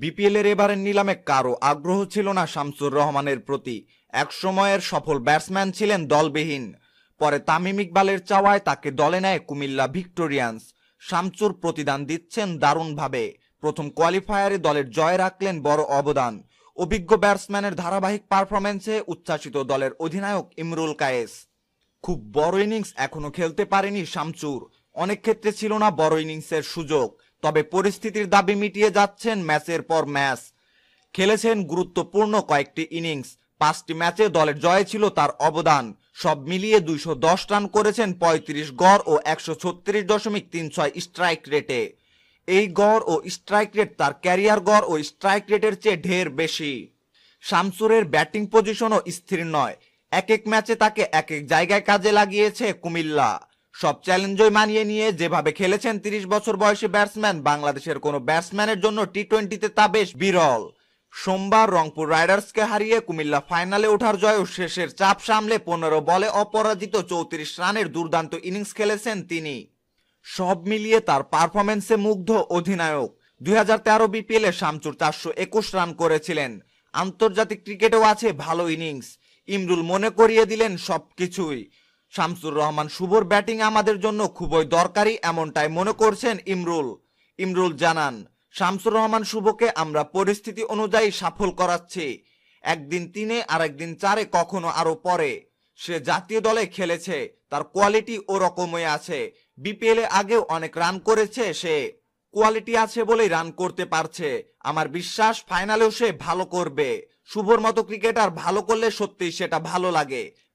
BPL এর এবারের নিলামে কারও আগ্রহ ছিল না শামসুর রহমানের প্রতি। একসময়ের সফল ব্যাটসম্যান ছিলেন দলবিহীন। পরে তামিম ইকবালের চাওয়ায় তাকে দলে নেয় কুমিল্লা ভিক্টোরিয়ান্স। শামসুর প্রতিদান দিচ্ছেন দারুণভাবে। প্রথম কোয়ালিফায়ারে দলের জয় রাখলেন বড় অবদান। অভিজ্ঞ ব্যাটসম্যানের ধারাবাহিক পারফরমেন্সে উচ্ছ্বাসিত দলের অধিনায়ক ইমরুল কায়েস। খুব বড় ইনিংস এখনও খেলতে পারেনি শামচুর অনেক ক্ষেত্রে ছিল না বড় ইনিংসের সুযোগ, তবে পরিস্থিতির দাবি মিটিয়ে যাচ্ছেন ম্যাচের পর ম্যাচ। খেলেছেন গুরুত্বপূর্ণ কয়েকটি ইনিংস, পাঁচটি ম্যাচে দলের জয়ে ছিল তার অবদান। সব মিলিয়ে দুইশো দশ রান করেছেন পঁয়ত্রিশ গড় ও একশো ছত্রিশ দশমিক তিন ছয় স্ট্রাইক রেটে। এই গড় ও স্ট্রাইক রেট তার ক্যারিয়ার গড় ও স্ট্রাইক রেটের চেয়ে ঢের বেশি। শামসুরের ব্যাটিং পজিশনও স্থির নয়। এক এক ম্যাচে তাকে এক এক জায়গায় কাজে লাগিয়েছে কুমিল্লা। সব চ্যালেঞ্জই মানিয়ে নিয়ে যেভাবে খেলেছেন তিরিশ বছর বয়সী ব্যাটসম্যান, বাংলাদেশের কোনো ব্যাটসম্যানের জন্য টি টোয়েন্টিতে তা বেশ বিরল। সোমবার রংপুর রাইডার্সকে হারিয়ে কুমিল্লা ফাইনালে ওঠার জয় ও শেষের চাপ সামলে পনেরো বলে অপরাজিত চৌত্রিশ রানের দুর্দান্ত ইনিংস খেলেছেন তিনি। সব মিলিয়ে তার পারফরমেন্সে মুগ্ধ অধিনায়ক। দুই হাজার তেরো বিপিএল শামচুর চারশো একুশ রান করেছিলেন। আন্তর্জাতিক ক্রিকেটেও আছে ভালো ইনিংস। ইমরুল মনে করিয়ে দিলেন সবকিছুই। শামসুর রহমান শুভর ব্যাটিং আমাদের জন্য খুবই দরকারি, এমনটাই মনে করছেন ইমরুল। ইমরুল জানান, শামসুর রহমান শুভকে আমরা পরিস্থিতি অনুযায়ী সাফল করাচ্ছি। একদিন তিনে আর একদিন চারে কখনো আরও পরে। সে জাতীয় দলে খেলেছে, তার কোয়ালিটি ও রকমই আছে। বিপিএল আগেও অনেক রান করেছে সে। কোয়ালিটি আছে বলেই রান করতে পারছে। আমার বিশ্বাস, ফাইনালেও সে ভালো করবে। শুভর মতো ক্রিকেটার ভালো করলে সত্যিই সেটা ভালো লাগে।